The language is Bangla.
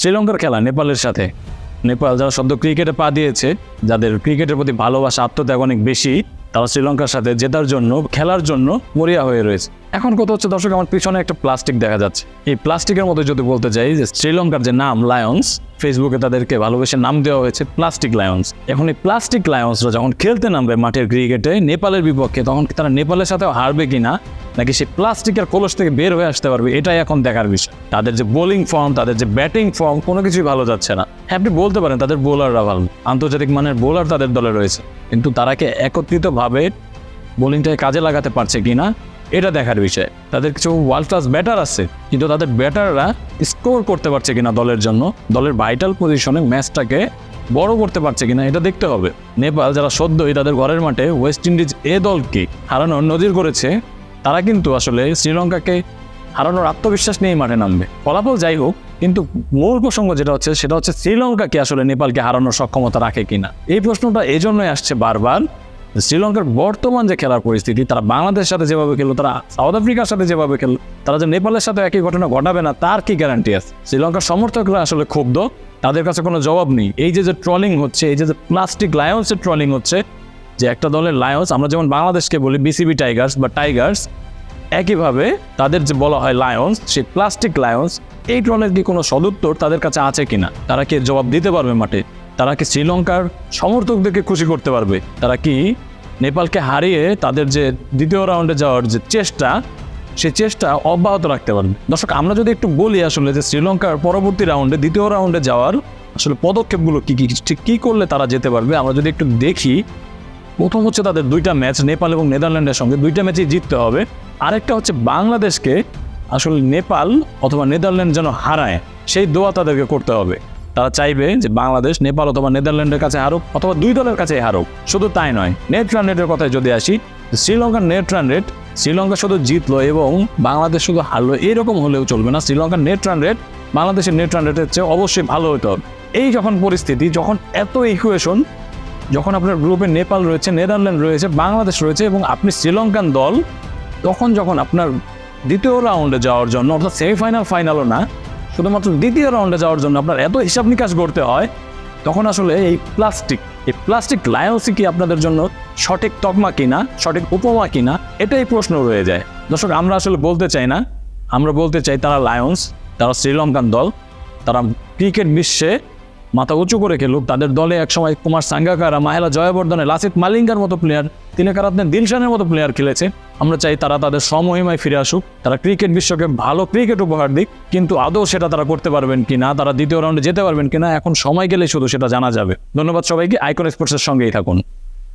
শ্রীলঙ্কার খেলা, নেপালের সাথে। নেপাল যারা সদ্য ক্রিকেটে পা দিয়েছে, যাদের ক্রিকেটের প্রতি ভালোবাসা, আত্মত্যাগ অনেক বেশি তারা শ্রীলঙ্কার সাথে জেতার জন্য, খেলার জন্য মরিয়া হয়ে রয়েছে। এখন কত হচ্ছে, দর্শক, আমার পিছনে একটা প্লাস্টিক দেখা যাচ্ছে। এই প্লাস্টিকের মধ্যে যদি বলতে চাই যে শ্রীলঙ্কার যে নাম লায়ন্স, ফেসবুকে তাদেরকে ভালোবেসে নাম দেওয়া হয়েছে প্লাস্টিক লায়ন্স। এখন এই প্লাস্টিক লায়ন্সরা যখন খেলতে নামবে মাঠের ক্রিকেটে, নেপালের বিপক্ষে, তখন তারা নেপালের সাথেও হারবে কিনা নাকি সেই প্লাস্টিকের কলস থেকে বের হয়ে আসতে পারবে? এটাই এখন দেখার বিষয়। তাদের যে বোলিং ফর্ম, তাদের যে ব্যাটিং ফর্ম, কোনো কিছুই ভালো যাচ্ছে না। হ্যাঁ আপনি বলতে পারেন, তাদের বোলাররা ভালো আন্তর্জাতিক মানের বোলার তাদের দলে রয়েছে। কিন্তু তারা কি একত্রিতভাবে বোলিংটাকে কাজে লাগাতে পারছে কিনা এটা দেখার বিষয়। তাদের কিছু ওয়ার্ল্ড ক্লাস ব্যাটার আছে, কিন্তু তাদের ব্যাটাররা স্কোর করতে পারছে কিনা দলের জন্য, দলের ভাইটাল পজিশনে ম্যাচটাকে বড় করতে পারছে কিনা এটা দেখতে হবে। নেপাল যারা সদ্যই তাদের ঘরের মাঠে ওয়েস্ট ইন্ডিজ এ দলকে হারানোর নজির করেছে, তারা কিন্তু আসলে শ্রীলঙ্কাকে হারানোর আত্মবিশ্বাস নিয়েই মাঠে নামবে। ফলাফল যাই হোক কিন্তু মূল প্রসঙ্গ যেটা হচ্ছে, সেটা হচ্ছে শ্রীলঙ্কাকে আসলে নেপালকে হারানোর সক্ষমতা রাখে কিনা? এই প্রশ্নটা এই জন্যই আসছে বারবার। শ্রীলঙ্কার বর্তমান যে খেলার পরিস্থিতি, তারা বাংলাদেশের সাথে যেভাবে খেললো, তারা সাউথ আফ্রিকার সাথে যেভাবে খেললো, তারা যে নেপালের সাথে একই ঘটনা ঘটাবে না, তার কি গ্যারান্টি আছে? শ্রীলঙ্কার সমর্থকরা আসলে ক্ষুব্ধ, তাদের কাছে কোনো জবাব নেই। এই যে যে ট্রলিং হচ্ছে, এই যে যে প্লাস্টিক লায়ন্সের ট্রলিং হচ্ছে, যে একটা দলের লায়ন্স আমরা যেমন বাংলাদেশকে বলি বিসিবি টাইগার্স বা টাইগার্স একইভাবে তাদের যে বলা হয় লায়ন্স সেই প্লাস্টিক লায়ন্স এই ধরনের কি কোনো সদুত্তর তাদের কাছে আছে কিনা? তারা কি জবাব দিতে পারবে মাঠে? তারা কি শ্রীলঙ্কার সমর্থকদেরকে খুশি করতে পারবে? তারা কি নেপালকে হারিয়ে তাদের যে দ্বিতীয় রাউন্ডে যাওয়ার যে চেষ্টা, সেই চেষ্টা অব্যাহত রাখতে পারবে? দর্শক, আমরা যদি একটু বলি আসলে যে শ্রীলঙ্কার পরবর্তী রাউন্ডে দ্বিতীয় রাউন্ডে যাওয়ার আসলে পদক্ষেপগুলো কি কি, ঠিক কী করলে তারা যেতে পারবে? আমরা যদি একটু দেখি প্রথম হচ্ছে তাদের দুইটা ম্যাচ, নেপাল এবং নেদারল্যান্ডের সঙ্গে। দুইটা ম্যাচই জিততে হবে। আরেকটা হচ্ছে বাংলাদেশকে আসলে নেপাল অথবা নেদারল্যান্ড যেন হারায়, সেই দোয়া তাদেরকে করতে হবে। তারা চাইবে যে বাংলাদেশ, নেপাল অথবা নেদারল্যান্ডের কাছে হারুক অথবা দুই দলের কাছে হারুক। শুধু তাই নয়, নেট রান রেটের কথায় যদি আসি, শ্রীলঙ্কার নেট রান রেট শ্রীলঙ্কা শুধু জিতলো এবং বাংলাদেশ শুধু হারলো, এরকম হলেও চলবে না। শ্রীলঙ্কার নেট রান রেট বাংলাদেশের নেট রান রেটের চেয়ে অবশ্যই ভালো হতে। হবে এই যখন পরিস্থিতি, যখন এত ইকুয়েশন যখন আপনার গ্রুপে নেপাল রয়েছে, নেদারল্যান্ড রয়েছে, বাংলাদেশ রয়েছে এবং আপনি শ্রীলঙ্কান দল, তখন যখন আপনার দ্বিতীয় রাউন্ডে যাওয়ার জন্য, অর্থাৎ সেমিফাইনাল ফাইনালও না, শুধুমাত্র দ্বিতীয় রাউন্ডে যাওয়ার জন্য আপনার এত হিসাব নিকাশ করতে হয়, তখন আসলে এই প্লাস্টিক এই প্লাস্টিক লায়ন্সই কি আপনাদের জন্য সঠিক তকমা কিনা, সঠিক উপমা কিনা, এটাই প্রশ্ন রয়ে যায়। দর্শক, আমরা আসলে বলতে চাই না, আমরা বলতে চাই তারা লায়ন্স তারা শ্রীলঙ্কান দল, তারা ক্রিকেট বিশ্বে মাথা উঁচু করে খেলুক। তাদের দলে একসময় কুমার সাঙ্গাকারা, মাহেলা জয়বর্ধনে, লাসিত মালিঙ্গার মতো প্লেয়ার তিনি তিনেকারাত্নে দিলশানের মতো প্লেয়ার খেলেছে। আমরা চাই তারা তাদের সমহিমায় ফিরে আসুক। তারা ক্রিকেট বিশ্বকে ভালো ক্রিকেট উপহার দিক, কিন্তু আদৌ সেটা তারা করতে পারবেন কি না তারা দ্বিতীয় রাউন্ডে যেতে পারবেন কিনা, এখন সময় গেলে শুধু সেটা জানা যাবে। ধন্যবাদ সবাইকে আইকন স্পোর্টসের সঙ্গেই থাকুন।